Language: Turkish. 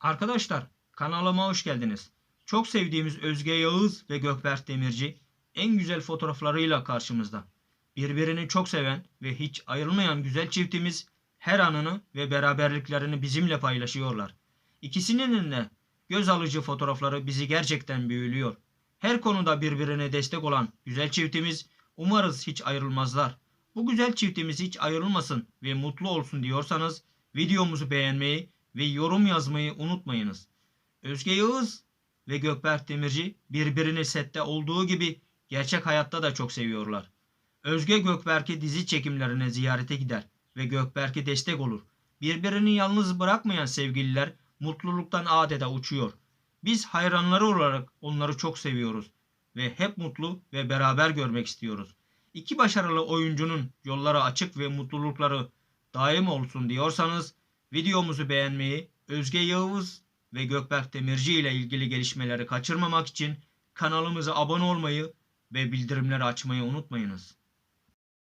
Arkadaşlar kanalıma hoş geldiniz. Çok sevdiğimiz Özge Yağız ve Gökberk Demirci en güzel fotoğraflarıyla karşımızda. Birbirini çok seven ve hiç ayrılmayan güzel çiftimiz her anını ve beraberliklerini bizimle paylaşıyorlar. İkisinin de göz alıcı fotoğrafları bizi gerçekten büyülüyor. Her konuda birbirine destek olan güzel çiftimiz umarız hiç ayrılmazlar. Bu güzel çiftimiz hiç ayrılmasın ve mutlu olsun diyorsanız videomuzu beğenmeyi ve yorum yazmayı unutmayınız. Özge Yağız ve Gökberk Demirci birbirini sette olduğu gibi gerçek hayatta da çok seviyorlar. Özge Gökberk'i dizi çekimlerine ziyarete gider ve Gökberk'e destek olur. Birbirini yalnız bırakmayan sevgililer mutluluktan adeta uçuyor. Biz hayranları olarak onları çok seviyoruz ve hep mutlu ve beraber görmek istiyoruz. İki başarılı oyuncunun yolları açık ve mutlulukları daim olsun diyorsanız videomuzu beğenmeyi, Özge Yağız ve Gökberk Demirci ile ilgili gelişmeleri kaçırmamak için kanalımıza abone olmayı ve bildirimleri açmayı unutmayınız.